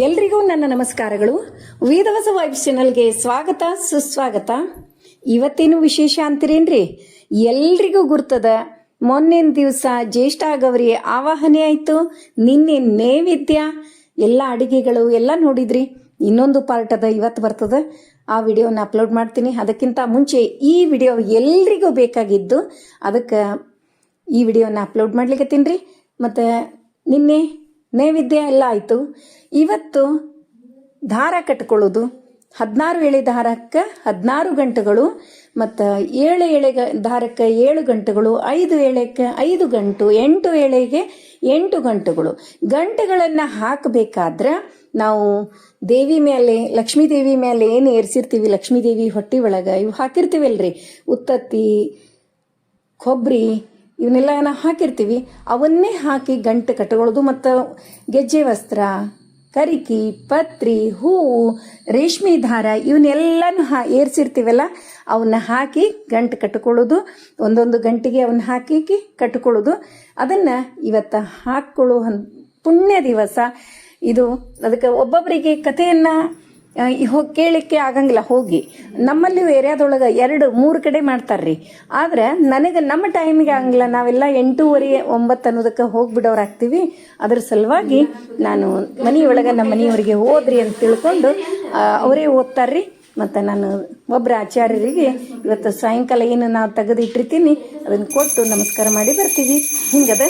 ಎಲ್ರಿಗೂ ನನ್ನ ನಮಸ್ಕಾರಗಳು. ವೇದವಸ ವೈಬ್ಸ್ ಚಾನಲ್ಗೆ ಸ್ವಾಗತ, ಸುಸ್ವಾಗತ. ಇವತ್ತೇನು ವಿಶೇಷ ಅಂತೀರೇನ್ರಿ? ಎಲ್ರಿಗೂ ಗುರ್ತದ ಮೊನ್ನೆನ ದಿವಸ ಜ್ಯೇಷ್ಠ ಗೌರಿ ಆವಾಹನೆ ಆಯಿತು. ನಿನ್ನೆ ನೈವೇದ್ಯ, ಎಲ್ಲ ಅಡಿಗೆಗಳು ಎಲ್ಲ ನೋಡಿದ್ರಿ. ಇನ್ನೊಂದು ಪಾರ್ಟ್ ಅದ ಇವತ್ತು ಬರ್ತದ. ಆ ವಿಡಿಯೋನ ಅಪ್ಲೋಡ್ ಮಾಡ್ತೀನಿ. ಅದಕ್ಕಿಂತ ಮುಂಚೆ ಈ ವಿಡಿಯೋ ಎಲ್ರಿಗೂ ಬೇಕಾಗಿದ್ದು, ಅದಕ್ಕೆ ಈ ವಿಡಿಯೋನ ಅಪ್ಲೋಡ್ ಮಾಡ್ಲಿಕ್ಕೆ ತಿನ್ರಿ ಮತ್ತು ನಿನ್ನೆ ನೈವೇದ್ಯ ಎಲ್ಲ ಆಯಿತು. ಇವತ್ತು ದಾರ ಕಟ್ಕೊಳ್ಳೋದು. ಹದಿನಾರು ಎಳೆ ದಾರಕ್ಕೆ ಹದಿನಾರು ಗಂಟೆಗಳು ಮತ್ತು ಏಳು ಎಳೆ ದಾರಕ್ಕೆ ಏಳು ಗಂಟೆಗಳು, ಐದು ಎಳೆಗೆ ಐದು ಗಂಟು, ಎಂಟು ಎಳೆಗೆ ಎಂಟು ಗಂಟೆಗಳು. ಗಂಟೆಗಳನ್ನು ಹಾಕಬೇಕಾದ್ರೆ ನಾವು ದೇವಿ ಮೇಲೆ ಲಕ್ಷ್ಮೀ ದೇವಿ ಮೇಲೆ ಏನು ಏರಿಸಿರ್ತೀವಿ? ಲಕ್ಷ್ಮೀ ದೇವಿ ಹೊಟ್ಟಿ ಒಳಗೆ ಇವು ಹಾಕಿರ್ತೀವಲ್ರಿ. ಉತ್ತತ್ತಿ ಕೊಬ್ಬರಿ ಇವನ್ನೆಲ್ಲ ಏನ ಹಾಕಿರ್ತೀವಿ, ಅವನ್ನೇ ಹಾಕಿ ಗಂಟು ಕಟ್ಕೊಳ್ಳೋದು. ಮತ್ತು ಗೆಜ್ಜೆ ವಸ್ತ್ರ, ಕರಿಕಿ, ಪತ್ರಿ, ಹೂವು, ರೇಷ್ಮೆ ದಾರ ಇವನ್ನೆಲ್ಲನೂ ಹಾ, ಏರ್ಸಿರ್ತೀವಲ್ಲ, ಅವನ್ನ ಹಾಕಿ ಗಂಟು ಕಟ್ಟಿಕೊಳ್ಳೋದು ಒಂದೊಂದು ಗಂಟಿಗೆ ಅವನ್ನ ಹಾಕಿ ಕಟ್ಟಿಕೊಳ್ಳೋದು ಅದನ್ನು ಇವತ್ತು ಹಾಕ್ಕೊಳ್ಳೋ ಪುಣ್ಯ ದಿವಸ. ಇದು ಅದಕ್ಕೆ ಒಬ್ಬೊಬ್ಬರಿಗೆ ಕಥೆಯನ್ನು ಹೋಗಿ ಕೇಳಲಿಕ್ಕೆ ಆಗಂಗಿಲ್ಲ, ಹೋಗಿ. ನಮ್ಮಲ್ಲಿ ಏರಿಯಾದೊಳಗೆ ಎರಡು, ಮೂರು ಕಡೆ ಮಾಡ್ತಾರ್ರಿ. ಆದ್ರೆ ನನಗೆ ನಮ್ಮ ಟೈಮಿಗೆ ಆಗಂಗಿಲ್ಲ. ನಾವೆಲ್ಲ ಎಂಟೂವರೆ, ಒಂಬತ್ತು ಅನ್ನೋದಕ್ಕೆ ಹೋಗ್ಬಿಡೋರಾಗ್ತೀವಿ ಅದ್ರ ಸಲುವಾಗಿ ನಾನು ಮನೆಯೊಳಗೆ ನಮ್ಮ ಮನೆಯವರಿಗೆ ಹೋದ್ರಿ ಅಂತ ತಿಳ್ಕೊಂಡು ಅವರೇ ಓದ್ತಾರ್ರಿ. ಮತ್ತು ನಾನು ಒಬ್ಬರ ಆಚಾರ್ಯರಿಗೆ ಇವತ್ತು ಸಾಯಂಕಾಲ ಏನು ನಾವು ತೆಗೆದಿಟ್ಟಿರ್ತೀನಿ ಅದನ್ನು ಕೊಟ್ಟು ನಮಸ್ಕಾರ ಮಾಡಿ ಬರ್ತೀವಿ. ಹಿಂಗದ?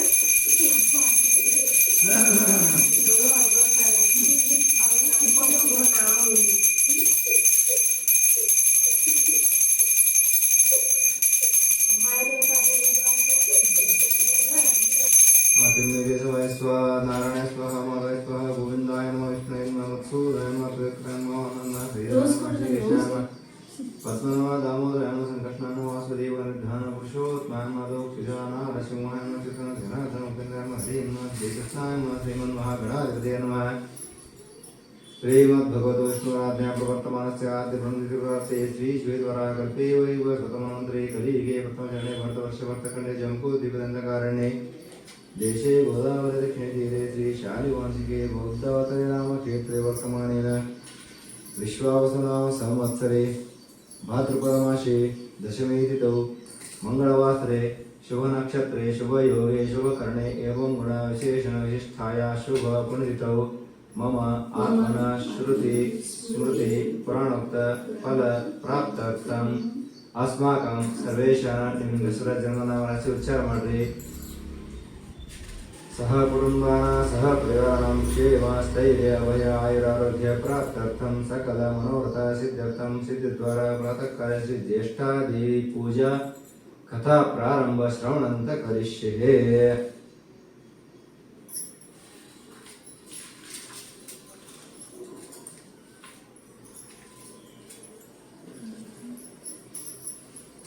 प्रवर्तमानस्य आद्यब्रह्मदिवसे श्री श्वेतवराकल्पे वैव प्रथममन्त्रे कलियुगे प्रथमचरणे भरतवर्षवर्तखण्डे जम्बूद्वीपदण्डकारण्ये देशे गोदावरी दक्षिणतीरे श्रीशालिवांशिके बौद्धावतरे नाम क्षेत्रे वर्तमानेन विश्वावसुनाम संवत्सरे भाद्रपदमासे दशमे तिथौ मङ्गलवासरे शुभनक्षत्रे शुभयोगे शुभकर्णे एवं गुणविशेषणविशिष्टाया शुभपुनरितौ मम आत्मना श्रुति स्मृति पुराणोक्त फल प्राप्तर्थम् अस्माकं सर्वेषां ನಿಮ್ಮ ಹೆಸರ ಜನ್ಮನಾಮರಾಶಿ ಉಚ್ಚಾರ ಮಾಡ್ರಿ ಸಹ ಕುಟುಂಬಾನ ಸಹ ಪರಿವಾರಂ ಕ್ಷೇಮ ಸ್ಥೈರ್ಯ ಅಭಯ ಆಯುರಾರೋಗ್ಯ ಪ್ರಾಪ್ತ್ಯರ್ಥಂ ಸಕಲ ಮನೋರಥ ಸಿದ್ಧ್ಯರ್ಥಂ ಸಿದ್ಧದ್ವಾರ ಪ್ರಾತಃ ಕಾಲ ಶ್ರೀ ಜ್ಯೇಷ್ಠಾ ದೇವಿ ಪೂಜಾ ಕಥಾ ಪ್ರಾರಂಭ ಶ್ರವಣಂತ ಕರಿಷ್ಯೆ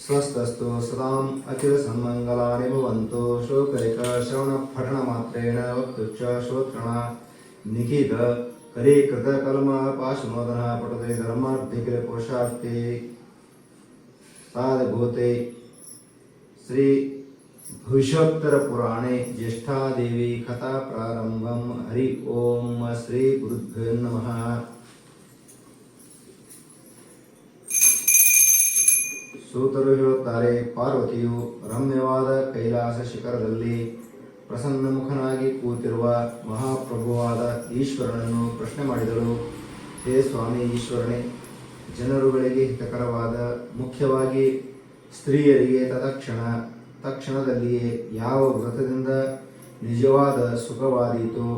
ಸ್ವಸ್ತಸ್ತು ಸದಾಂ ಅಖಿಲ ಸನ್ಮಂಗಲಾನಿ ಭವಂತು ಶೋಕರಿಕ ಶ್ರವಣ ಪಠಣ ಮಾತ್ರೇಣ ವಕ್ತುಕ್ಷ ಶೋತ್ರಣ ನಿಖಿತ ಕರಿ ಕೃತ ಕಲ್ಮ ಪಾಶುನೋದನ ಪಟತೆ ಧರ್ಮಾರ್ಥಿಕ ಪುರುಷಾರ್ಥಿ ಸಾಧಭೂತೆ ಶ್ರೀ ಭವಿಷ್ಯೋತ್ತರ ಪುರಾಣೆ ಜ್ಯೇಷ್ಠಾದೇವಿ ಕಥಾ ಪ್ರಾರಂಭಂ ಹರಿ ಓಂ ಶ್ರೀ ಗುರುಭ್ಯೋ ನಮಃ ಸೂತರು ಹೇಳುತ್ತಾರೆ, ಪಾರ್ವತಿಯು ರಮ್ಯವಾದ ಕೈಲಾಸ ಶಿಖರದಲ್ಲಿ ಪ್ರಸನ್ನ ಮುಖನಾಗಿ ಕೂತಿರುವ ಮಹಾಪ್ರಭುವಾದ ಈಶ್ವರನನ್ನು ಪ್ರಶ್ನೆ ಮಾಡಿದಳು. ಹೇ ಸ್ವಾಮಿ ಈಶ್ವರನೇ, ಜನರುಗಳಿಗೆ ಹಿತಕರವಾದ ಮುಖ್ಯವಾಗಿ ಸ್ತ್ರೀಯರಿಗೆ ತತ್ಕ್ಷಣ ತಕ್ಷಣದಲ್ಲಿಯೇ ಯಾವ ವ್ರತದಿಂದ ನಿಜವಾದ ಸುಖವಾದೀತೋ,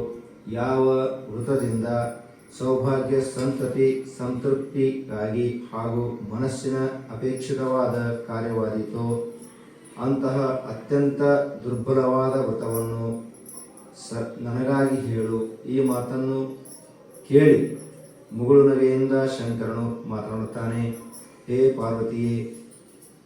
ಯಾವ ವೃತದಿಂದ ಸೌಭಾಗ್ಯ, ಸಂತತಿ ಸಂತೃಪ್ತಿಗಾಗಿ ಹಾಗೂ ಮನಸ್ಸಿನ ಅಪೇಕ್ಷಿತವಾದ ಕಾರ್ಯವಾದೀತು. ಅಂತಹ ಅತ್ಯಂತ ದುರ್ಬಲವಾದ ವ್ರತವನ್ನು ಸ ನನಗಾಗಿ ಹೇಳು. ಈ ಮಾತನ್ನು ಕೇಳಿ ಮುಗುಳು ನಗೆಯಿಂದ ಶಂಕರನು ಮಾತನಾಡುತ್ತಾನೆ. ಹೇ ಪಾರ್ವತಿಯೇ,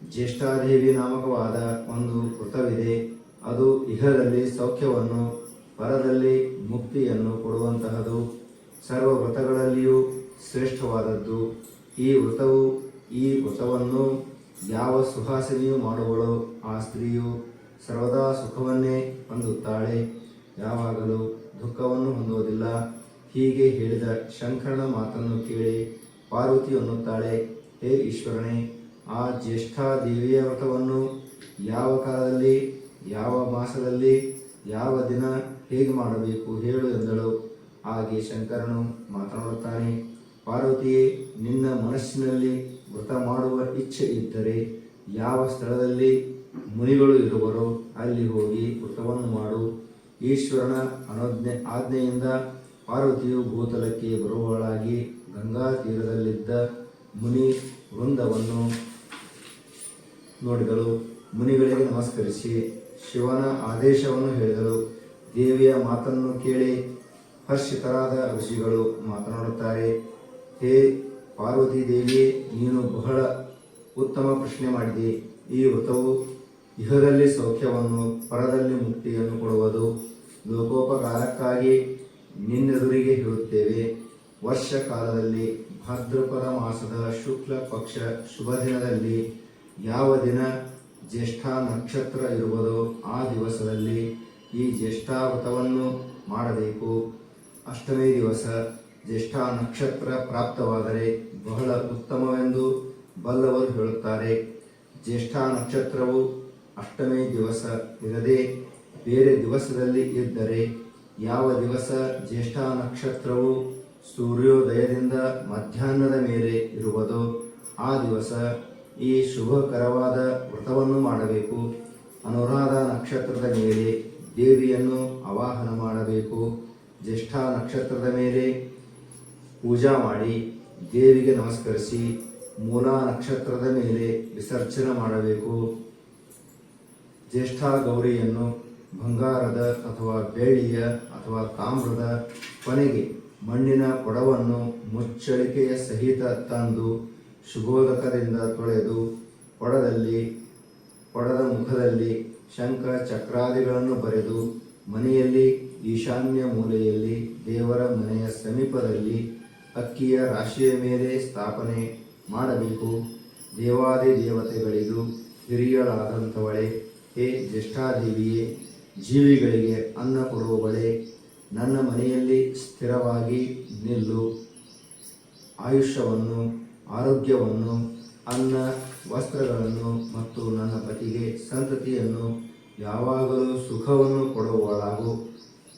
ಜ್ಯೇಷ್ಠಾದೇವಿ ನಾಮಕವಾದ ಒಂದು ವ್ರತವಿದೆ. ಅದು ಇಹದಲ್ಲಿ ಸೌಖ್ಯವನ್ನು, ಪರದಲ್ಲಿ ಮುಕ್ತಿಯನ್ನು ಕೊಡುವಂತಹದು. ಸರ್ವ ವ್ರತಗಳಲ್ಲಿಯೂ ಶ್ರೇಷ್ಠವಾದದ್ದು. ಈ ವ್ರತವು ಈ ವ್ರತವನ್ನು ಯಾವ ಸುಹಾಸಿನಿಯೂ ಮಾಡುವಳೋ ಆ ಸ್ತ್ರೀಯು ಸರ್ವದಾ ಸುಖವನ್ನೇ ಹೊಂದುತ್ತಾಳೆ. ಯಾವಾಗಲೂ ದುಃಖವನ್ನು ಹೊಂದುವುದಿಲ್ಲ. ಹೀಗೆ ಹೇಳಿದ ಶಂಕರನ ಮಾತನ್ನು ಕೇಳಿ ಪಾರ್ವತಿ ಅನ್ನುತ್ತಾಳೆ, ಹೇ ಈಶ್ವರನೇ, ಆ ಜ್ಯೇಷ್ಠಾ ದೇವಿಯ ವ್ರತವನ್ನು ಯಾವ ಕಾಲದಲ್ಲಿ, ಯಾವ ಮಾಸದಲ್ಲಿ, ಯಾವ ದಿನ ಹೇಗೆ ಮಾಡಬೇಕು? ಹೇಳು ಎಂದಳು. ಹಾಗೆ ಶಂಕರನು ಮಾತನಾಡುತ್ತಾನೆ, ಪಾರ್ವತಿಯೇ, ನಿನ್ನ ಮನಸ್ಸಿನಲ್ಲಿ ವ್ರತ ಮಾಡುವ ಇಚ್ಛೆ ಇದ್ದರೆ ಯಾವ ಸ್ಥಳದಲ್ಲಿ ಮುನಿಗಳು ಇರುವರೋ ಅಲ್ಲಿ ಹೋಗಿ ವ್ರತವನ್ನು ಮಾಡು. ಈಶ್ವರನ ಅನೋಜ್ಞೆ ಆಜ್ಞೆಯಿಂದ ಪಾರ್ವತಿಯು ಭೂತಲಕ್ಕೆ ಬರುವವಳಾಗಿ ಗಂಗಾ ತೀರದಲ್ಲಿದ್ದ ಮುನಿ ವೃಂದವನ್ನು ನೋಡಿದಳು. ಮುನಿಗಳಿಗೆ ನಮಸ್ಕರಿಸಿ ಶಿವನ ಆದೇಶವನ್ನು ಹೇಳಿದಳು. ದೇವಿಯ ಮಾತನ್ನು ಕೇಳಿ ಹರ್ಷಿತರಾದ ಋಷಿಗಳು ಮಾತನಾಡುತ್ತಾರೆ, ಹೇ ಪಾರ್ವತಿ ದೇವಿ ನೀನು ಬಹಳ ಉತ್ತಮ ಪ್ರಶ್ನೆ ಮಾಡಿದೆ. ಈ ವ್ರತವು ಇಹದಲ್ಲಿ ಸೌಖ್ಯವನ್ನು, ಪರದಲ್ಲಿ ಮುಕ್ತಿಯನ್ನು ಕೊಡುವುದು. ಲೋಕೋಪಕಾರಕ್ಕಾಗಿ ನಿನ್ನೆದುರಿಗೆ ಹೇಳುತ್ತೇವೆ. ವರ್ಷ ಕಾಲದಲ್ಲಿ ಭಾದ್ರಪದ ಮಾಸದ ಶುಕ್ಲ ಪಕ್ಷ ಶುಭ ದಿನದಲ್ಲಿ ಯಾವ ದಿನ ಜ್ಯೇಷ್ಠ ನಕ್ಷತ್ರ ಇರುವುದೋ ಆ ದಿವಸದಲ್ಲಿ ಈ ಜ್ಯೇಷ್ಠ ವ್ರತವನ್ನು ಮಾಡಬೇಕು. ಅಷ್ಟಮೇ ದಿವಸ ಜ್ಯೇಷ್ಠ ನಕ್ಷತ್ರ ಪ್ರಾಪ್ತವಾದರೆ ಬಹಳ ಉತ್ತಮವೆಂದು ಬಲ್ಲವರು ಹೇಳುತ್ತಾರೆ. ಜ್ಯೇಷ್ಠ ನಕ್ಷತ್ರವು ಅಷ್ಟಮೇ ದಿವಸ ಇರದೆ ಬೇರೆ ದಿವಸದಲ್ಲಿ ಇದ್ದರೆ ಯಾವ ದಿವಸ ಜ್ಯೇಷ್ಠ ನಕ್ಷತ್ರವು ಸೂರ್ಯೋದಯದಿಂದ ಮಧ್ಯಾಹ್ನದ ಮೇಲೆ ಇರುವುದೋ ಆ ದಿವಸ ಈ ಶುಭಕರವಾದ ವ್ರತವನ್ನು ಮಾಡಬೇಕು. ಅನುರಾಧ ನಕ್ಷತ್ರದ ಮೇಲೆ ದೇವಿಯನ್ನು ಆವಾಹನ ಮಾಡಬೇಕು. ಜ್ಯೇಷ್ಠ ನಕ್ಷತ್ರದ ಮೇಲೆ ಪೂಜಾ ಮಾಡಿ ದೇವಿಗೆ ನಮಸ್ಕರಿಸಿ ಮೂಲ ನಕ್ಷತ್ರದ ಮೇಲೆ ವಿಸರ್ಜನೆ ಮಾಡಬೇಕು. ಜ್ಯೇಷ್ಠ ಗೌರಿಯನ್ನು ಬಂಗಾರದ ಅಥವಾ ಬೆಳ್ಳಿಯ ಅಥವಾ ತಾಮ್ರದ ಕೊನೆಗೆ ಮಣ್ಣಿನ ಕೊಡವನ್ನು ಮುಚ್ಚಳಿಕೆಯ ಸಹಿತ ತಂದು ಶುಭೋದಕದಿಂದ ತೊಳೆದು ಕೊಡದಲ್ಲಿ, ಕೊಡದ ಮುಖದಲ್ಲಿ ಶಂಖ ಚಕ್ರಾದಿಗಳನ್ನು ಬರೆದು ಮನೆಯಲ್ಲಿ ಈಶಾನ್ಯ ಮೂಲೆಯಲ್ಲಿ ದೇವರ ಮನೆಯ ಸಮೀಪದಲ್ಲಿ ಅಕ್ಕಿಯ ರಾಶಿಯ ಮೇಲೆ ಸ್ಥಾಪನೆ ಮಾಡಬೇಕು. ದೇವಾದಿ ದೇವತೆಗಳಿಗೂ ಹಿರಿಯಳಾದಂಥವಳೆ, ಹೇ ಜ್ಯೇಷ್ಠಾದೇವಿಯೇ, ಜೀವಿಗಳಿಗೆ ಅನ್ನ ಕೊಡುವವಳೆ, ನನ್ನ ಮನೆಯಲ್ಲಿ ಸ್ಥಿರವಾಗಿ ನಿಲ್ಲು. ಆಯುಷ್ಯವನ್ನು, ಆರೋಗ್ಯವನ್ನು, ಅನ್ನ, ವಸ್ತ್ರಗಳನ್ನು ಮತ್ತು ನನ್ನ ಪತಿಗೆ ಸಂತತಿಯನ್ನು ಯಾವಾಗಲೂ ಸುಖವನ್ನು ಕೊಡುವವಳಾಗು.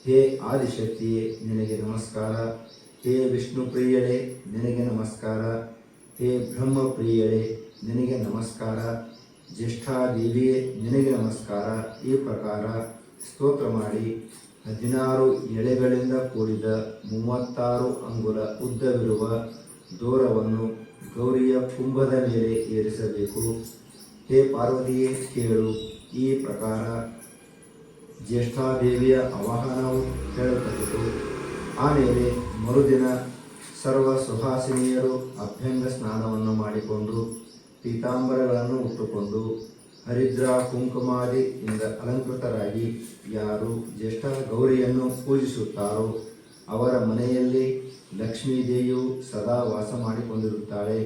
ಹೇ ಆದಿಶಕ್ತಿಯೇ ನಿನಗೆ ನಮಸ್ಕಾರ. ಹೇ ವಿಷ್ಣು ಪ್ರಿಯಳೇ, ನಿನಗೆ ನಮಸ್ಕಾರ. ಹೇ ಬ್ರಹ್ಮ ಪ್ರಿಯಳೇ, ನಿನಗೆ ನಮಸ್ಕಾರ. ಜ್ಯೇಷ್ಠಾದೇವಿಯೇ ನಿನಗೆ ನಮಸ್ಕಾರ. ಈ ಪ್ರಕಾರ ಸ್ತೋತ್ರ ಮಾಡಿ. ಹದಿನಾರು ಎಳೆಗಳಿಂದ ಕೂಡಿದ ಮೂವತ್ತಾರು ಅಂಗುಲ ಉದ್ದವಿರುವ ದೂರವನ್ನು ಗೌರಿಯ ಕುಂಭದ ಮೇಲೆ ಏರಿಸಬೇಕು. ಹೇ ಪಾರ್ವತಿಯೇ, ಕೇಳು. ಈ ಪ್ರಕಾರ ಜ್ಯೇಷ್ಠಾದೇವಿಯ ಆವಾಹನವು ಹೇಳಲ್ಪಟ್ಟಿತು ಆಮೇಲೆ ಮರುದಿನ ಸರ್ವ ಸುಹಾಸಿನಿಯರು ಅಭ್ಯಂಗ ಸ್ನಾನವನ್ನು ಮಾಡಿಕೊಂಡು ಪೀತಾಂಬರಗಳನ್ನು ಉಟ್ಟುಕೊಂಡು ಹರಿದ್ರ ಕುಂಕುಮಾದಿಯಿಂದ ಅಲಂಕೃತರಾಗಿ ಯಾರು ಜ್ಯೇಷ್ಠ ಗೌರಿಯನ್ನು ಪೂಜಿಸುತ್ತಾರೋ ಅವರ ಮನೆಯಲ್ಲಿ ಲಕ್ಷ್ಮೀದೇವಿಯು ಸದಾ ವಾಸ ಮಾಡಿಕೊಂಡಿರುತ್ತಾಳೆ.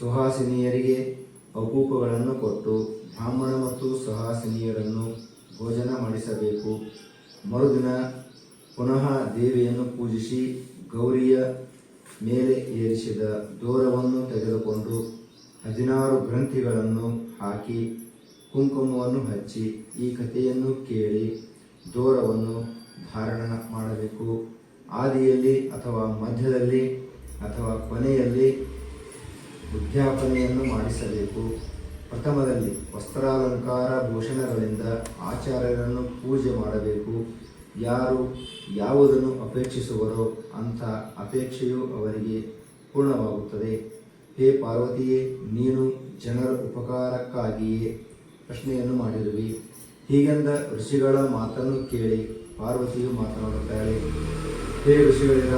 ಸುಹಾಸಿನಿಯರಿಗೆ ಅಕೂಪಗಳನ್ನು ಕೊಟ್ಟು ಬ್ರಾಹ್ಮಣ ಮತ್ತು ಸುಹಾಸಿನಿಯರನ್ನು ಭೋಜನ ಮಾಡಿಸಬೇಕು. ಮರುದಿನ ಪುನಃ ದೇವಿಯನ್ನು ಪೂಜಿಸಿ ಗೌರಿಯ ಮೇಲೆ ಏರಿಸಿದ ದೋರವನ್ನು ತೆಗೆದುಕೊಂಡು ಹದಿನಾರು ಗ್ರಂಥಿಗಳನ್ನು ಹಾಕಿ ಕುಂಕುಮವನ್ನು ಹಚ್ಚಿ ಈ ಕಥೆಯನ್ನು ಕೇಳಿ ದೋರವನ್ನು ಧಾರಣ ಮಾಡಬೇಕು. ಆದಿಯಲ್ಲಿ ಅಥವಾ ಮಧ್ಯದಲ್ಲಿ ಅಥವಾ ಕೊನೆಯಲ್ಲಿ ಉದ್ಯಾಪನೆಯನ್ನು ಮಾಡಿಸಬೇಕು. ಪ್ರಥಮದಲ್ಲಿ ವಸ್ತ್ರಾಲಂಕಾರ ಭೂಷಣಗಳಿಂದ ಆಚಾರ್ಯರನ್ನು ಪೂಜೆ ಮಾಡಬೇಕು. ಯಾರು ಯಾವುದನ್ನು ಅಪೇಕ್ಷಿಸುವರೋ ಅಂಥ ಅಪೇಕ್ಷೆಯು ಅವರಿಗೆ ಪೂರ್ಣವಾಗುತ್ತದೆ. ಹೇ ಪಾರ್ವತಿಯೇ, ನೀನು ಜನರ ಉಪಕಾರಕ್ಕಾಗಿಯೇ ಪ್ರಶ್ನೆಯನ್ನು ಮಾಡಿರುವಿ. ಹೀಗೆಂದ ಋಷಿಗಳ ಮಾತನ್ನು ಕೇಳಿ ಪಾರ್ವತಿಯು ಮಾತನಾಡುತ್ತಾಳೆ. ಹೇ ಋಷಿಗಳಿರ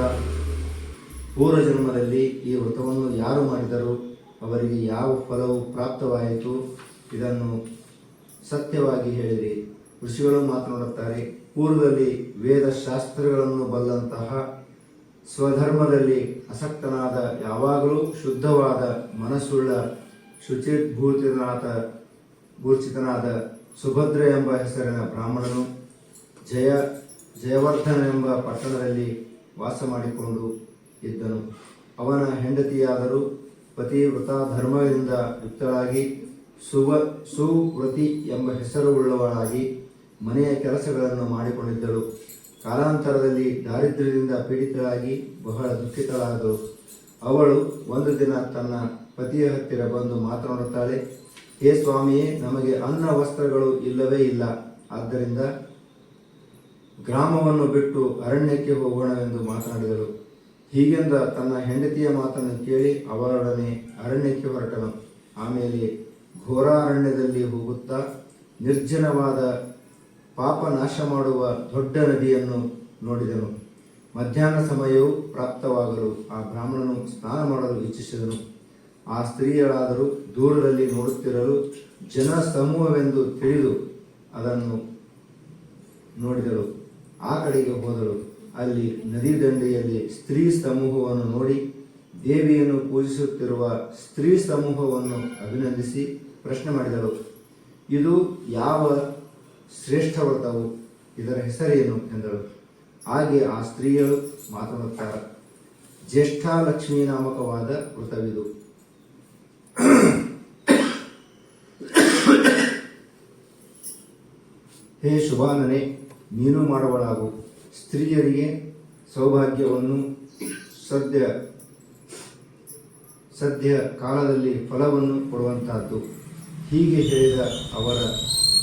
ಪೂರ್ವಜನ್ಮದಲ್ಲಿ ಈ ವ್ರತವನ್ನು ಯಾರು ಮಾಡಿದರು? ಅವರಿಗೆ ಯಾವ ಫಲವು ಪ್ರಾಪ್ತವಾಯಿತು ಇದನ್ನು ಸತ್ಯವಾಗಿ ಹೇಳಿರಿ. ಋಷಿಗಳು ಮಾತನಾಡುತ್ತಾರೆ ಪೂರ್ವದಲ್ಲಿ ವೇದ ಶಾಸ್ತ್ರಗಳನ್ನು ಬಲ್ಲಂತಹ ಸ್ವಧರ್ಮದಲ್ಲಿ ಅಸಕ್ತನಾದ ಯಾವಾಗಲೂ ಶುದ್ಧವಾದ ಮನಸ್ಸುಳ್ಳ ಶುಚಿರ್ಭೂತಿನಾಥ ಭೂರ್ಚಿತನಾದ ಸುಭದ್ರ ಎಂಬ ಹೆಸರಿನ ಬ್ರಾಹ್ಮಣನು ಜಯ, ಜಯವರ್ಧನ ಎಂಬ ಪಟ್ಟಣದಲ್ಲಿ ವಾಸ ಮಾಡಿಕೊಂಡು ಇದ್ದನು. ಅವನ ಹೆಂಡತಿಯಾದರೂ ಪತಿವ್ರತ ಧರ್ಮದಿಂದ ಯುಕ್ತಳಾಗಿ ಸುವ, ಸುವ್ರತಿ ಎಂಬ ಹೆಸರುಳ್ಳವಳಾಗಿ ಮನೆಯ ಕೆಲಸಗಳನ್ನು ಮಾಡಿಕೊಂಡಿದ್ದಳು. ಕಾಲಾಂತರದಲ್ಲಿ ದಾರಿದ್ರ್ಯದಿಂದ ಪೀಡಿತಳಾಗಿ ಬಹಳ ದುಃಖಿತಳಾದಳು. ಅವಳು ಒಂದು ದಿನ ತನ್ನ ಪತಿಯ ಹತ್ತಿರ ಬಂದು ಮಾತನಾಡುತ್ತಾಳೆ, ಹೇ ಸ್ವಾಮಿಯೇ, ನಮಗೆ ಅನ್ನ ವಸ್ತ್ರಗಳು ಇಲ್ಲವೇ ಇಲ್ಲ. ಆದ್ದರಿಂದ ಗ್ರಾಮವನ್ನು ಬಿಟ್ಟು ಅರಣ್ಯಕ್ಕೆ ಹೋಗೋಣವೆಂದು ಮಾತನಾಡಿದಳು. ಹೀಗೆಂದ ತನ್ನ ಹೆಂಡತಿಯ ಮಾತನ್ನು ಕೇಳಿ ಅವರೊಡನೆ ಅರಣ್ಯಕ್ಕೆ ಹೊರಟನು. ಆಮೇಲೆ ಘೋರಾರಣ್ಯದಲ್ಲಿ ಹೋಗುತ್ತಾ ನಿರ್ಜನವಾದ ಪಾಪ ನಾಶ ಮಾಡುವ ದೊಡ್ಡ ನದಿಯನ್ನು ನೋಡಿದನು. ಮಧ್ಯಾಹ್ನ ಸಮಯವು ಪ್ರಾಪ್ತವಾಗಲು ಆ ಬ್ರಾಹ್ಮಣನು ಸ್ನಾನ ಮಾಡಲು ಇಚ್ಛಿಸಿದನು. ಆ ಸ್ತ್ರೀಯರಾದರೂ ದೂರದಲ್ಲಿ ನೋಡುತ್ತಿರಲು ಜನ ಸಮೂಹವೆಂದು ತಿಳಿದು ಅದನ್ನು ನೋಡಿದಳು ಆ ಕಡೆಗೆ ಹೋದಳು. ಅಲ್ಲಿ ನದಿ ದಂಡೆಯಲ್ಲಿ ಸ್ತ್ರೀ ಸಮೂಹವನ್ನು ನೋಡಿ ದೇವಿಯನ್ನು ಪೂಜಿಸುತ್ತಿರುವ ಸ್ತ್ರೀ ಸಮೂಹವನ್ನು ಅಭಿನಂದಿಸಿ ಪ್ರಶ್ನೆ ಮಾಡಿದರು. ಇದು ಯಾವ ಶ್ರೇಷ್ಠ ವ್ರತವು ಇದರ ಹೆಸರೇನು? ಎಂದಳು. ಹಾಗೆ ಆ ಸ್ತ್ರೀಯರು ಮಾತನಾಡುತ್ತಾರೆ. ಜ್ಯೇಷ್ಠಾಲಕ್ಷ್ಮೀ ನಾಮಕವಾದ ವ್ರತವಿದು. ಹೇ ಶುಭಾನನೆ, ನೀನು ಮಾಡುವಳಾಗು. ಸ್ತ್ರೀಯರಿಗೆ ಸೌಭಾಗ್ಯವನ್ನು ಸದ್ಯ ಸದ್ಯ ಕಾಲದಲ್ಲಿ ಫಲವನ್ನು ಕೊಡುವಂತಹದ್ದು. ಹೀಗೆ ಹೇಳಿದ ಅವರ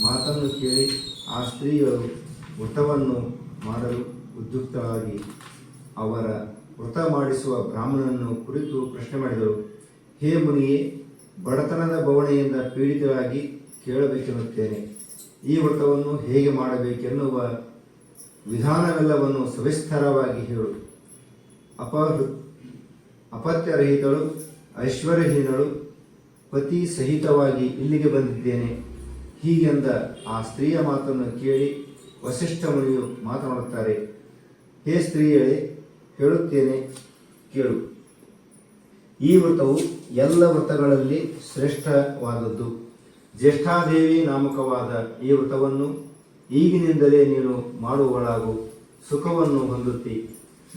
ಮಾತನ್ನು ಕೇಳಿ ಆ ಸ್ತ್ರೀಯರು ವ್ರತವನ್ನು ಮಾಡಲು ಉದ್ಯುಕ್ತವಾಗಿ ಅವರ ವ್ರತ ಮಾಡಿಸುವ ಬ್ರಾಹ್ಮಣನನ್ನು ಕುರಿತು ಪ್ರಶ್ನೆ ಮಾಡಿದರು. ಹೇ ಮುನಿಯೇ, ಬಡತನದ ಬವಣೆಯಿಂದ ಪೀಡಿತರಾಗಿ ಕೇಳಬೇಕೆನ್ನುತ್ತೇನೆ. ಈ ವ್ರತವನ್ನು ಹೇಗೆ ಮಾಡಬೇಕೆನ್ನುವ ವಿಧಾನವೆಲ್ಲವನ್ನು ಸವಿಸ್ತರವಾಗಿ ಹೇಳು. ಅಪಹೃ, ಅಪತ್ಯರಹಿತಳು, ಐಶ್ವರ್ಯಹೀನಳು ಪತಿ ಸಹಿತವಾಗಿ ಇಲ್ಲಿಗೆ ಬಂದಿದ್ದೇನೆ. ಹೀಗೆಂದ ಆ ಸ್ತ್ರೀಯ ಮಾತನ್ನು ಕೇಳಿ ವಸಿಷ್ಠ ಮುನಿಯು ಮಾತನಾಡುತ್ತಾರೆ. ಹೇ ಸ್ತ್ರೀಯೇ, ಹೇಳುತ್ತೇನೆ, ಕೇಳು. ಈ ವ್ರತವು ಎಲ್ಲ ವ್ರತಗಳಲ್ಲಿ ಶ್ರೇಷ್ಠವಾದದ್ದು. ಜ್ಯೇಷ್ಠಾದೇವಿ ನಾಮಕವಾದ ಈ ವ್ರತವನ್ನು ಈಗಿನಿಂದಲೇ ನೀನು ಮಾಡುವಳಾಗು ಸುಖವನ್ನು ಹೊಂದುತ್ತಿ.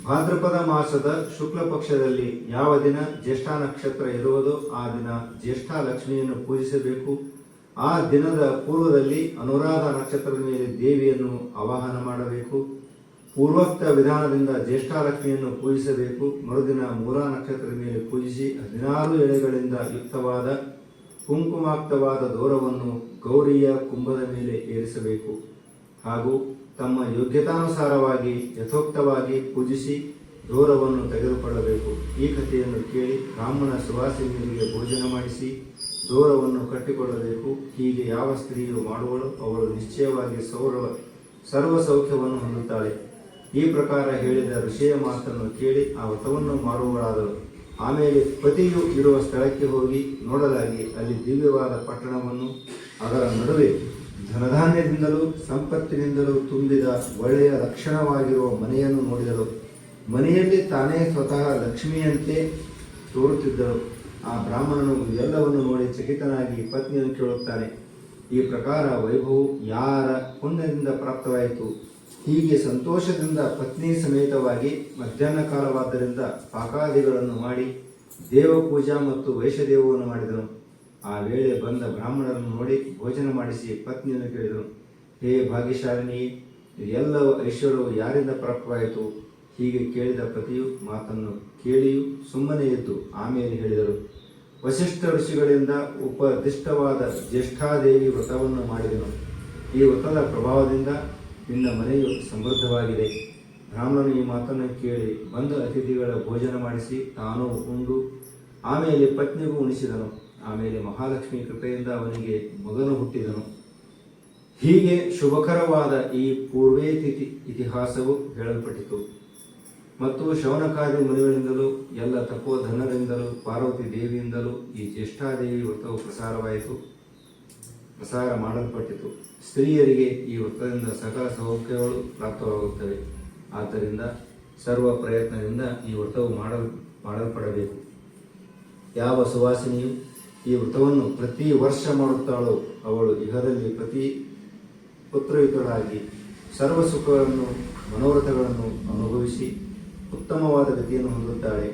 ಭಾದ್ರಪದ ಮಾಸದ ಶುಕ್ಲ ಪಕ್ಷದಲ್ಲಿ ಯಾವ ದಿನ ಜ್ಯೇಷ್ಠ ನಕ್ಷತ್ರ ಇರುವುದೋ ಆ ದಿನ ಜ್ಯೇಷ್ಠ ಲಕ್ಷ್ಮಿಯನ್ನು ಪೂಜಿಸಬೇಕು. ಆ ದಿನದ ಪೂರ್ವದಲ್ಲಿ ಅನುರಾಧ ನಕ್ಷತ್ರದ ಮೇಲೆ ದೇವಿಯನ್ನು ಆವಾಹನ ಮಾಡಬೇಕು. ಪೂರ್ವೋಕ್ತ ವಿಧಾನದಿಂದ ಜ್ಯೇಷ್ಠಾಲಕ್ಷ್ಮಿಯನ್ನು ಪೂಜಿಸಬೇಕು. ಮರುದಿನ ಮೂಲ ನಕ್ಷತ್ರದ ಮೇಲೆ ಪೂಜಿಸಿ ಹದಿನಾರು ಎಳೆಗಳಿಂದ ಯುಕ್ತವಾದ ಕುಂಕುಮಾಕ್ತವಾದ ದೂರವನ್ನು ಗೌರಿಯ ಕುಂಭದ ಮೇಲೆ ಏರಿಸಬೇಕು. ಹಾಗೂ ತಮ್ಮ ಯೋಗ್ಯತಾನುಸಾರವಾಗಿ, ಯಥೋಕ್ತವಾಗಿ ಪೂಜಿಸಿ ದೂರವನ್ನು ತೆಗೆದುಕೊಳ್ಳಬೇಕು. ಈ ಕಥೆಯನ್ನು ಕೇಳಿ ಬ್ರಾಹ್ಮಣ ಸುವಾಸಿನಿಯರಿಗೆ ಭೋಜನ ಮಾಡಿಸಿ ದೂರವನ್ನು ಕಟ್ಟಿಕೊಳ್ಳಬೇಕು. ಹೀಗೆ ಯಾವ ಸ್ತ್ರೀಯು ಮಾಡುವಳು ಅವಳು ನಿಶ್ಚಯವಾಗಿ ಸೌರವ ಸರ್ವ ಸೌಖ್ಯವನ್ನು ಹೊಂದುತ್ತಾಳೆ. ಈ ಪ್ರಕಾರ ಹೇಳಿದ ಋಷಿಯ ಮಾತನ್ನು ಕೇಳಿ ಆ ವ್ರತವನ್ನು ಮಾಡುವಳಾದಳು ಆಮೇಲೆ ಪತಿಯು ಇರುವ ಸ್ಥಳಕ್ಕೆ ಹೋಗಿ ನೋಡಲಾಗಿ ಅಲ್ಲಿ ದಿವ್ಯವಾದ ಪಟ್ಟಣವನ್ನು ಅದರ ನಡುವೆ ಧನಧಾನ್ಯದಿಂದಲೂ ಸಂಪತ್ತಿನಿಂದಲೂ ತುಂಬಿದ ಒಳ್ಳೆಯ ಲಕ್ಷಣವಾಗಿರುವ ಮನೆಯನ್ನು ನೋಡಿದಳು. ಮನೆಯಲ್ಲಿ ತಾನೇ ಸ್ವತಃ ಲಕ್ಷ್ಮಿಯಂತೆ ತೋರುತ್ತಿದ್ದಳು. ಆ ಬ್ರಾಹ್ಮಣನು ಎಲ್ಲವನ್ನು ನೋಡಿ ಚಕಿತನಾಗಿ ಪತ್ನಿಯನ್ನು ಕೇಳುತ್ತಾನೆ. ಈ ಪ್ರಕಾರ ವೈಭವವು ಯಾರ ಪುಣ್ಯದಿಂದ ಪ್ರಾಪ್ತವಾಯಿತು? ಹೀಗೆ ಸಂತೋಷದಿಂದ ಪತ್ನಿ ಸಮೇತವಾಗಿ ಮಧ್ಯಾಹ್ನ ಕಾಲವಾದ್ದರಿಂದ ಪಾಕಾದಿಗಳನ್ನು ಮಾಡಿ ದೇವ ಪೂಜಾ ಮತ್ತು ವೈಷದೇವವನ್ನು ಮಾಡಿದನು. ಆ ವೇಳೆ ಬಂದ ಬ್ರಾಹ್ಮಣರನ್ನು ನೋಡಿ ಭೋಜನ ಮಾಡಿಸಿ ಪತ್ನಿಯನ್ನು ಕೇಳಿದನು ಹೇ ಭಾಗ್ಯಶಾಲಿನಿ, ಎಲ್ಲ ಐಶ್ವರ್ಯವು ಯಾರಿಂದ ಪ್ರಾಪ್ತವಾಯಿತು? ಹೀಗೆ ಕೇಳಿದ ಪತಿಯು ಮಾತನ್ನು ಕೇಳಿಯೂ ಸುಮ್ಮನೆ ಇದ್ದು ಆಮೇಲೆ ಹೇಳಿದರು ವಶಿಷ್ಠ ಋಷಿಗಳಿಂದ ಉಪದಿಷ್ಟವಾದ ಜ್ಯೇಷ್ಠಾದೇವಿ ವ್ರತವನ್ನು ಮಾಡಿದನು. ಈ ವ್ರತದ ಪ್ರಭಾವದಿಂದ ನಿನ್ನ ಮನೆಯು ಸಮೃದ್ಧವಾಗಿದೆ. ಬ್ರಾಹ್ಮಣನು ಈ ಮಾತನ್ನು ಕೇಳಿ ಬಂದ ಅತಿಥಿಗಳ ಭೋಜನ ಮಾಡಿಸಿ ತಾನೂ ಉಂಡು, ಆಮೇಲೆ ಪತ್ನಿಗೂ ಉಣಿಸಿದನು. ಆಮೇಲೆ ಮಹಾಲಕ್ಷ್ಮಿ ಕೃಪೆಯಿಂದ ಅವನಿಗೆ ಮಗನು ಹುಟ್ಟಿದನು. ಹೀಗೆ ಶುಭಕರವಾದ ಈ ಪೂರ್ವೇತಿಥಿ ಇತಿಹಾಸವು ಹೇಳಲ್ಪಟ್ಟಿತು. ಮತ್ತು ಶೌನಕಾದಿ ಮುನಿಗಳಿಂದಲೂ, ಎಲ್ಲ ತಪೋಧನರಿಂದಲೂ, ಪಾರ್ವತಿ ದೇವಿಯಿಂದಲೂ ಈ ಜ್ಯೇಷ್ಠಾದೇವಿ ವ್ರತವು ಪ್ರಸಾರವಾಯಿತು, ಪ್ರಸಾರ ಮಾಡಲ್ಪಟ್ಟಿತು. ಸ್ತ್ರೀಯರಿಗೆ ಈ ವ್ರತದಿಂದ ಸಕಲ ಸೌಖ್ಯಗಳು ಪ್ರಾಪ್ತವಾಗುತ್ತವೆ. ಆದ್ದರಿಂದ ಸರ್ವ ಪ್ರಯತ್ನದಿಂದ ಈ ವ್ರತವು ಮಾಡಲ್, ಮಾಡಲ್ಪಡಬೇಕು. ಯಾವ ಸುವಾಸಿನಿಯು ಈ ವ್ರತವನ್ನು ಪ್ರತಿ ವರ್ಷ ಮಾಡುತ್ತಾಳೋ ಅವಳು ಇಹದಲ್ಲಿ ಪ್ರತಿ ಪುತ್ರಯುತರಾಗಿ ಸರ್ವ ಸುಖಗಳನ್ನು ಮನೋರಥಗಳನ್ನು ಅನುಭವಿಸಿ ಉತ್ತಮವಾದ ಗತಿಯನ್ನು ಹೊಂದುತ್ತಾಳೆ.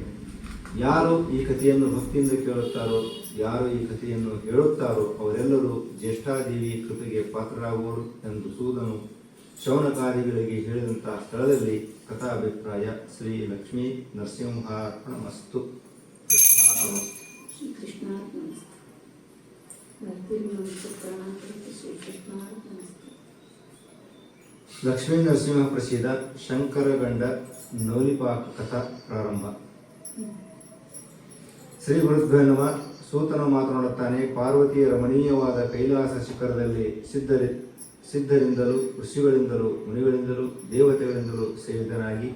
ಯಾರು ಈ ಕಥೆಯನ್ನು ಭಕ್ತಿಯಿಂದ ಕೇಳುತ್ತಾರೋ, ಯಾರು ಈ ಕಥೆಯನ್ನು ಹೇಳುತ್ತಾರೋ ಅವರೆಲ್ಲರೂ ಜ್ಯೇಷ್ಠಾದೇವಿ ಕೃಪೆಗೆ ಪಾತ್ರರಾಗುವರು ಎಂದು ಸೂದನು ಶೌನಕಾದಿಗಳಿಗೆ ಹೇಳಿದಂತಹ ಸ್ಥಳದಲ್ಲಿ ಕಥಾಭಿಪ್ರಾಯ ಶ್ರೀ ಲಕ್ಷ್ಮೀ ನರಸಿಂಹಾರ್ಪಣ ಮಸ್ತು ಶ್ರೀಕೃಷ್ಣಾರ್ಪಣಮಸ್ತು ಲಕ್ಷ್ಮೀ ನರಸಿಂಹ ಪ್ರಸಿದ್ಧ ಶಂಕರಗಂಡ ಕಥಾ ಪ್ರಾರಂಭ. ಶ್ರೀ ಸೂತನ ಸೂತನು ಮಾತನಾಡುತ್ತಾನೆ, ಪಾರ್ವತಿಯ ರಮಣೀಯವಾದ ಕೈಲಾಸ ಶಿಖರದಲ್ಲಿ ಸಿದ್ಧರಿ, ಸಿದ್ಧರಿಂದಲೂ, ಋಷಿಗಳಿಂದಲೂ, ಮುನಿಗಳಿಂದಲೂ, ದೇವತೆಗಳಿಂದಲೂ ಸೇವಿತನಾಗಿ,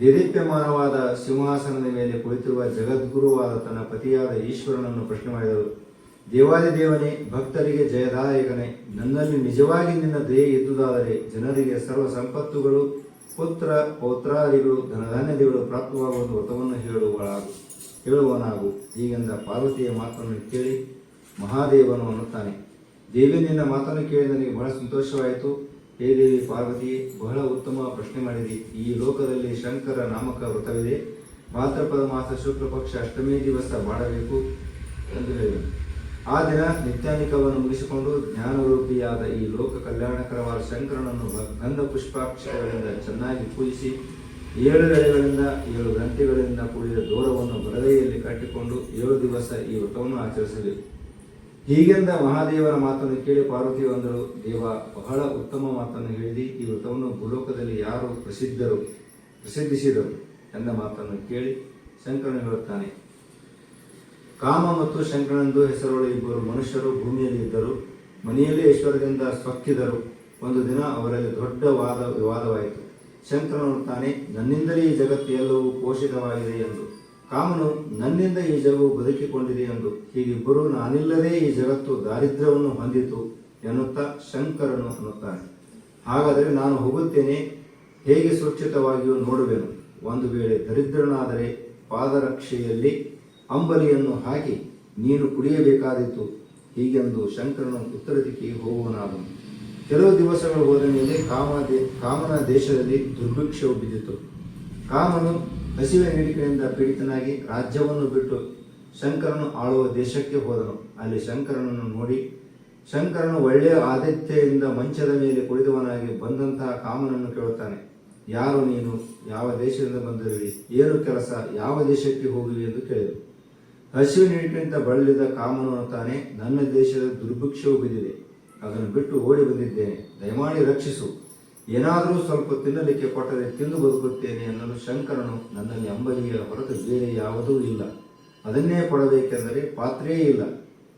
ದೇದೀಪ್ಯಮಾನವಾದ ಸಿಂಹಾಸನದ ಮೇಲೆ ಕುಳಿತಿರುವ ಜಗದ್ಗುರುವಾದ ತನ್ನ ಪತಿಯಾದ ಈಶ್ವರನನ್ನು ಪ್ರಶ್ನೆ ಮಾಡಿದರು ದೇವಾದಿದೇವನೇ ಭಕ್ತರಿಗೆ ಜಯದಾಯಕನೇ. ನನ್ನಲ್ಲಿ ನಿಜವಾಗಿ ನಿನ್ನ ದಯೆ ಇದ್ದುದಾದರೆ ಜನರಿಗೆ ಸರ್ವ ಸಂಪತ್ತುಗಳು, ಪುತ್ರ, ಪೌತ್ರಾದಿಗಳು ಧನಧಾನ್ಯದಿಗಳು ಪ್ರಾಪ್ತವಾಗುವುದು ವ್ರತವನ್ನು ಹೇಳುವಳಾಗು, ಹೇಳುವನಾಗು. ಈಗಂದ ಪಾರ್ವತಿಯ ಮಾತನ್ನು ಕೇಳಿ ಮಹಾದೇವನು ಅನ್ನುತ್ತಾನೆ. ದೇವಿ, ನಿನ್ನ ಮಾತನ್ನು ಕೇಳಿ ನನಗೆ ಬಹಳ ಸಂತೋಷವಾಯಿತು. ಹೇ ದೇವಿ ಪಾರ್ವತಿ, ಬಹಳ ಉತ್ತಮ ಪ್ರಶ್ನೆ ಮಾಡಿದಿ. ಈ ಲೋಕದಲ್ಲಿ ಶಂಕರ ನಾಮಕ ವ್ರತವಿದೆ. ಮಾತೃಪದ ಮಾಸ ಶುಕ್ಲ ಪಕ್ಷ ಅಷ್ಟಮಿ ದಿವಸ ಮಾಡಬೇಕು ಎಂದು ಹೇಳಿದನು. ಆ ದಿನ ನಿತ್ಯಾನಿಕವನ್ನು ಮುಗಿಸಿಕೊಂಡು ಜ್ಞಾನರೂಪಿಯಾದ ಈ ಲೋಕ ಕಲ್ಯಾಣಕರವಾದ ಶಂಕರನನ್ನು ಗಂಧ ಪುಷ್ಪಾಕ್ಷರಗಳಿಂದ ಚೆನ್ನಾಗಿ ಪೂಜಿಸಿ, ಏಳು ಎಳೆಗಳಿಂದ ಏಳು ಗ್ರಂಥಿಗಳಿಂದ ಕೂಡಿದ ದೂರವನ್ನು ಬರದೆಯಲ್ಲಿ ಕಟ್ಟಿಕೊಂಡು ಏಳು ದಿವಸ ಈ ವ್ರತವನ್ನು ಆಚರಿಸಬೇಕು ಹೀಗೆಂದ ಮಹಾದೇವರ ಮಾತನ್ನು ಕೇಳಿ ಪಾರ್ವತಿ ಅಂದರು ದೇವ, ಬಹಳ ಉತ್ತಮ ಮಾತನ್ನು ಹೇಳಿದಿ, ಈ ವ್ರತವನ್ನು ಭೂಲೋಕದಲ್ಲಿ ಯಾರು ಪ್ರಸಿದ್ಧರು, ಪ್ರಸಿದ್ಧಿಸಿದರು ಎಂದ ಮಾತನ್ನು ಕೇಳಿ ಶಂಕರನು ಹೇಳುತ್ತಾನೆ ಕಾಮ ಮತ್ತು ಶಂಕರನೆಂದು ಹೆಸರುಳ್ಳ ಇಬ್ಬರು ಮನುಷ್ಯರು ಭೂಮಿಯಲ್ಲಿ ಇದ್ದರು. ಮನೆಯಲ್ಲಿ ಐಶ್ವರ್ಯದಿಂದ ಸ್ವಕ್ಕಿದರು. ಒಂದು ದಿನ ಅವರಲ್ಲಿ ದೊಡ್ಡ ವಾದ, ವಿವಾದವಾಯಿತು. ಶಂಕರನು ತಾನೆ, ನನ್ನಿಂದಲೇ ಈ ಜಗತ್ತು ಎಲ್ಲವೂ ಪೋಷಿತವಾಗಿದೆ ಎಂದು. ಕಾಮನು, ನನ್ನಿಂದ ಈ ಜಗವು ಬದುಕಿಕೊಂಡಿದೆ ಎಂದು. ಹೀಗಿಬ್ಬರು, ನಾನಿಲ್ಲದೆ ಈ ಜಗತ್ತು ದಾರಿದ್ರ್ಯವನ್ನು ಹೊಂದಿತು ಎನ್ನುತ್ತಾ ಶಂಕರನು ಅನ್ನುತ್ತಾನೆ. ಹಾಗಾದರೆ ನಾನು ಹೋಗುತ್ತೇನೆ, ಹೇಗೆ ಸುರಕ್ಷಿತವಾಗಿಯೂ ನೋಡುವೆನು? ಒಂದು ವೇಳೆ ದರಿದ್ರನಾದರೆ ಪಾದರಕ್ಷೆಯಲ್ಲಿ ಅಂಬಲಿಯನ್ನು ಹಾಕಿ ನೀರು ಕುಡಿಯಬೇಕಾದೀತು. ಹೀಗೆಂದು ಶಂಕರನು ಉತ್ತರ ದಿಕ್ಕಿಗೆ ಹೋಗುವನಾದನು. ಕೆಲವು ದಿವಸಗಳು ಹೋದ ಮೇಲೆ ಕಾಮ ದೇ- ಕಾಮನ ದೇಶದಲ್ಲಿ ದುರ್ಭಿಕ್ಷವು ಬಿದ್ದಿತು. ಕಾಮನು ಹಸಿವೆ ನೀಡಿಕೆಯಿಂದ ಪೀಡಿತನಾಗಿ ರಾಜ್ಯವನ್ನು ಬಿಟ್ಟು ಶಂಕರನು ಆಳುವ ದೇಶಕ್ಕೆ ಹೋದನು. ಅಲ್ಲಿ ಶಂಕರನನ್ನು ನೋಡಿ, ಶಂಕರನು ಒಳ್ಳೆಯ ಆದಿತ್ಯದಿಂದ ಮಂಚದ ಮೇಲೆ ಕುಳಿದವನಾಗಿ ಬಂದಂತಹ ಕಾಮನನ್ನು ಕೇಳುತ್ತಾನೆ. ಯಾರು ನೀನು? ಯಾವ ದೇಶದಿಂದ ಬಂದಿರಲಿ ಏನು ಕೆಲಸ? ಯಾವ ದೇಶಕ್ಕೆ ಹೋಗಲಿ ಎಂದು ಕೇಳಿದರು ಹಸಿವು ನೀಡಿಕೆಯಿಂದ ಬಳಲಿದ ಕಾಮನು ತಾನೇ ನನ್ನ ದೇಶದ ದುರ್ಭಿಕ್ಷವು ಬಿದ್ದಿದೆ. ಅದನ್ನು ಬಿಟ್ಟು ಓಡಿ ಬಂದಿದ್ದೇನೆ. ದಯಮಾಡಿ ರಕ್ಷಿಸು. ಏನಾದರೂ ಸ್ವಲ್ಪ ತಿನ್ನಲಿಕ್ಕೆ ಕೊಟ್ಟರೆ ತಿಂದು ಬದುಕುತ್ತೇನೆ ಎನ್ನಲು ಶಂಕರನು ನನ್ನಲ್ಲಿ ಅಂಬಲಿಯ ಹೊರತು ಬೇರೆ ಯಾವುದೂ ಇಲ್ಲ. ಅದನ್ನೇ ಕೊಡಬೇಕೆಂದರೆ ಪಾತ್ರೆಯೇ ಇಲ್ಲ.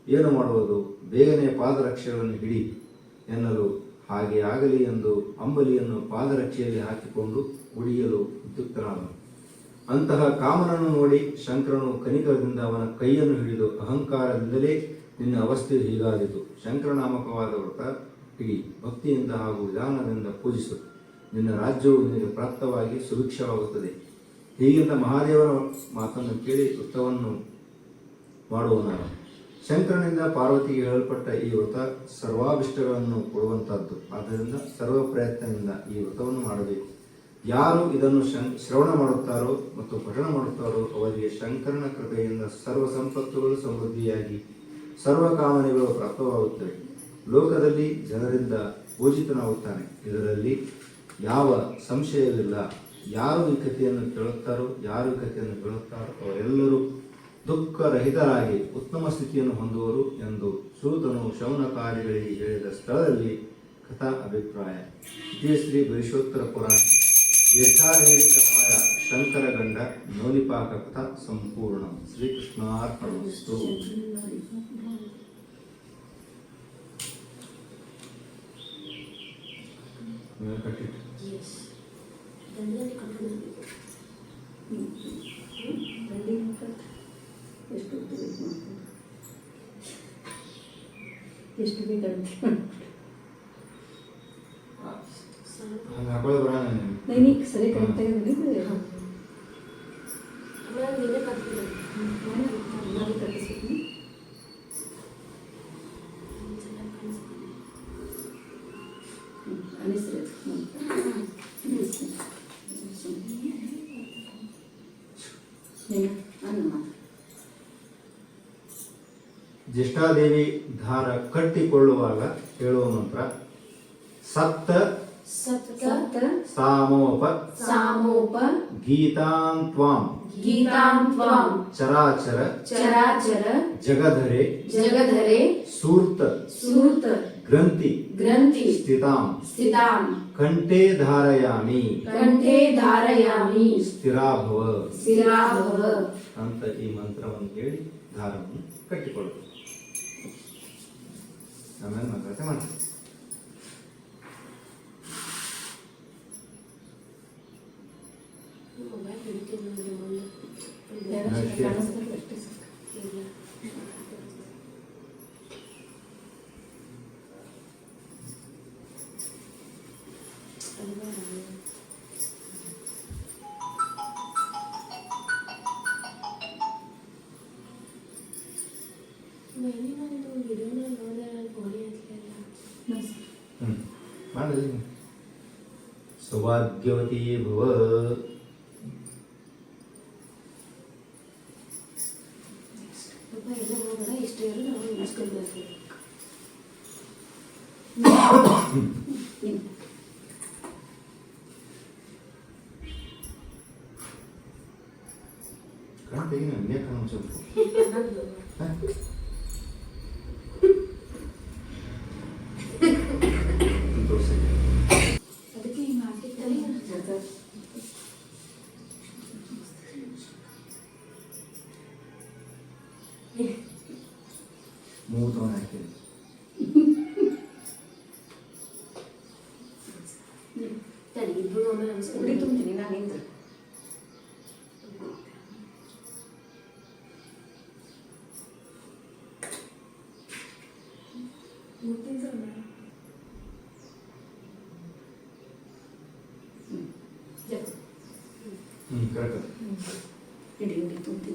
ಏನು ಮಾಡುವುದು? ಬೇಗನೆ ಪಾದರಕ್ಷೆಗಳನ್ನು ಹಿಡಿ ಎನ್ನಲು ಹಾಗೆ ಆಗಲಿ ಎಂದು ಅಂಬಲಿಯನ್ನು ಪಾದರಕ್ಷೆಯಲ್ಲಿ ಹಾಕಿಕೊಂಡು ಉಳಿಯಲು ಉದ್ಯುಕ್ತನಾದನು. ಅಂತಹ ಕಾಮನನ್ನು ನೋಡಿ ಶಂಕರನು ಕನಿಕರದಿಂದ ಅವನ ಕೈಯನ್ನು ಹಿಡಿದು ಅಹಂಕಾರದಿಂದಲೇ ನಿನ್ನ ಅವಸ್ಥೆ ಹೀಗಾದಿತು. ಶಂಕರನಾಮಕವಾದ ವ್ರತ ಇಡೀ ಭಕ್ತಿಯಿಂದ ಹಾಗೂ ವಿಧಾನದಿಂದ ಪೂಜಿಸು ನಿನ್ನ ರಾಜ್ಯವು ನಿನಗೆ ಪ್ರಾಪ್ತವಾಗಿ ಸುಭಿಕ್ಷವಾಗುತ್ತದೆ. ಹೀಗಿಂದ ಮಹಾದೇವರ ಮಾತನ್ನು ಕೇಳಿ ವೃತ್ತವನ್ನು ಮಾಡುವನಾರ ಶಂಕರನಿಂದ ಪಾರ್ವತಿಗೆ ಹೇಳಲ್ಪಟ್ಟ ಈ ವ್ರತ ಸರ್ವಾಭಿಷ್ಟಗಳನ್ನು ಕೊಡುವಂತಹದ್ದು. ಆದ್ದರಿಂದ ಸರ್ವ ಪ್ರಯತ್ನದಿಂದ ಈ ವ್ರತವನ್ನು ಮಾಡಬೇಕು. ಯಾರು ಇದನ್ನು ಶ್ರವಣ ಮಾಡುತ್ತಾರೋ ಮತ್ತು ಪಠಣ ಮಾಡುತ್ತಾರೋ ಅವರಿಗೆ ಶಂಕರನ ಕೃಪೆಯಿಂದ ಸರ್ವ ಸಂಪತ್ತುಗಳು ಸಮೃದ್ಧಿಯಾಗಿ ಸರ್ವ ಕಾಮನೆಗಳು ಪ್ರಾಪ್ತವಾಗುತ್ತವೆ. ಲೋಕದಲ್ಲಿ ಜನರಿಂದ ಪೂಜಿತನಾಗುತ್ತಾನೆ ಇದರಲ್ಲಿ ಯಾವ ಸಂಶಯವಿಲ್ಲ. ಯಾರು ಈ ಕಥೆಯನ್ನು ಕೇಳುತ್ತಾರೋ, ಯಾರು ಈ ಕಥೆಯನ್ನು ಕೇಳುತ್ತಾರೋ ಅವರೆಲ್ಲರೂ ದುಃಖರಹಿತರಾಗಿ ಉತ್ತಮ ಸ್ಥಿತಿಯನ್ನು ಹೊಂದುವರು ಎಂದು ಸೂತನು ಶೌನಕಾರಿಗಳಿಗೆ ಹೇಳಿದ ಸ್ಥಳದಲ್ಲಿ ಕಥಾ ಅಭಿಪ್ರಾಯ. ಶ್ರೀ ಭವಿಷ್ಯೋತ್ತರ ಪುರಾಣ. ಯಥಾರೇಣಿ ಕಥಾಯ ಶಂಕರಗಂಡ ನೌಲಿಪಾಕ ಕಥಾ ಸಂಪೂರ್ಣ ಶ್ರೀಕೃಷ್ಣಾರ್ಪಣಮಸ್ತು ಮೇಲೆ ಕಟ್ಟಿಟ್ಟು ಎಷ್ಟು ಬೇಕು ಜ್ಯೇಷ್ಠಾದೇವಿ ದಾರ ಕಟ್ಟಿಕೊಳ್ಳುವಾಗ ಹೇಳುವ ಮಂತ್ರ ಸಪ್ತ ಸಪ್ತ ಸಾಮೋಪ ಸಾಮೋಪ ಗೀತಾಂತ್ವಾಂ ಗೀತಾಂ ತ್ವಾಂ ಚರಾಚರ ಚರಾಚರ ಜಗಧರೆ ಜಗಧರೆ ಸೂರ್ತ ಸೂರ್ತ ಗ್ರಂಥಿ ಗ್ರಂಥಿ ಸ್ಥಿತಾಂ ಸ್ಥಿತಾಂ ಕಂಠೆ ಧಾರಯಾಮಿ ಕಂಠೆ ಧಾರಯಾಮಿ ಸ್ಥಿರಾಭವ ಸ್ಥಿರಾಭವ ಅಂತ ಈ ಮಂತ್ರವನ್ನು ಹೇಳಿ ದಾರವನ್ನು ಕಟ್ಟಿಕೊಳ್ಳಬೇಕು ಆಮೇಲೆ ಮಂತ್ರತೆ ಮಾಡ್ತೀವಿ ಹ್ಮ್ सौभाग्यवती भव చేసుకుంటాం కరెక్ట్ ఇంటి ఇంటి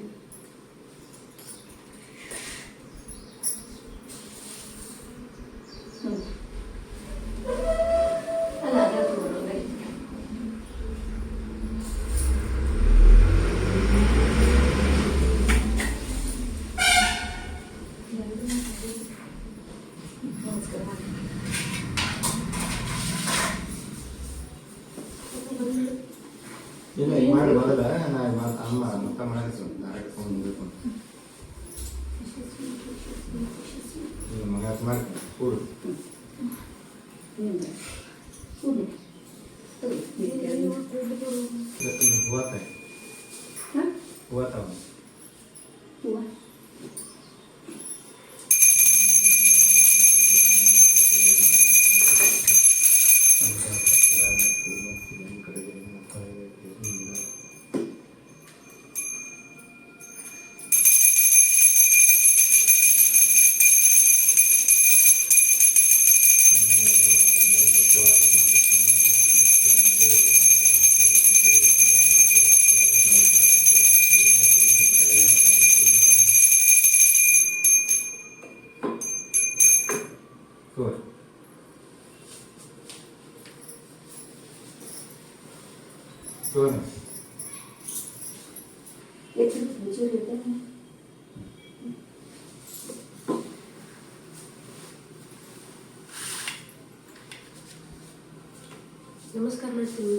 ನಮಸ್ಕಾರ ಮಾಡ್ತೀನಿ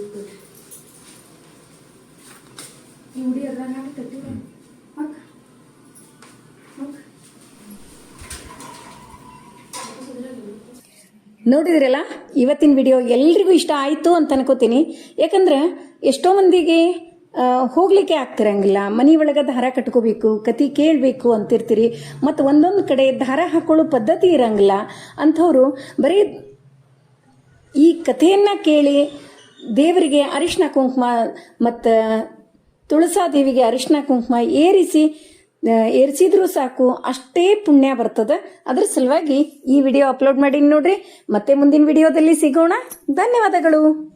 ಈ ಉಡಿ ಕಟ್ಟಿಲ್ಲ. ಹಾಕ್. ಹಾಕ್. ನೋಡಿದ್ರಲ್ಲ ಇವತ್ತಿನ ವಿಡಿಯೋ ಎಲ್ರಿಗೂ ಇಷ್ಟ ಆಯಿತು ಅಂತ ಅನ್ಕೋತೀನಿ ಯಾಕಂದ್ರೆ ಎಷ್ಟೋ ಮಂದಿಗೆ ಹೋಗ್ಲಿಕ್ಕೆ ಆಗ್ತಿರಂಗಿಲ್ಲ ಮನೆ ಒಳಗೆ ದಾರ ಕಟ್ಕೋಬೇಕು ಕತಿ ಕೇಳಬೇಕು ಅಂತಿರ್ತೀರಿ ಮತ್ತು ಒಂದೊಂದು ಕಡೆ ದಾರ ಹಾಕೊಳ್ಳೋ ಪದ್ಧತಿ ಇರಂಗಿಲ್ಲ ಅಂಥವ್ರು ಬರೀ ಈ ಕಥೆಯನ್ನು ಕೇಳಿ ದೇವರಿಗೆ ಅರಿಶಿನ ಕುಂಕುಮ ಮತ್ತು ತುಳಸಾದೇವಿಗೆ ಅರಿಶಿನ ಕುಂಕುಮ ಏರಿಸಿ ಏರಿಸಿದ್ರೂ ಸಾಕು, ಅಷ್ಟೇ ಪುಣ್ಯ ಬರ್ತದೆ. ಅದ್ರ ಸಲುವಾಗಿ ಈ ವಿಡಿಯೋ ಅಪ್ಲೋಡ್ ಮಾಡೀನಿ ನೋಡ್ರಿ. ಮತ್ತೆ ಮುಂದಿನ ವಿಡಿಯೋದಲ್ಲಿ ಸಿಗೋಣ. ಧನ್ಯವಾದಗಳು.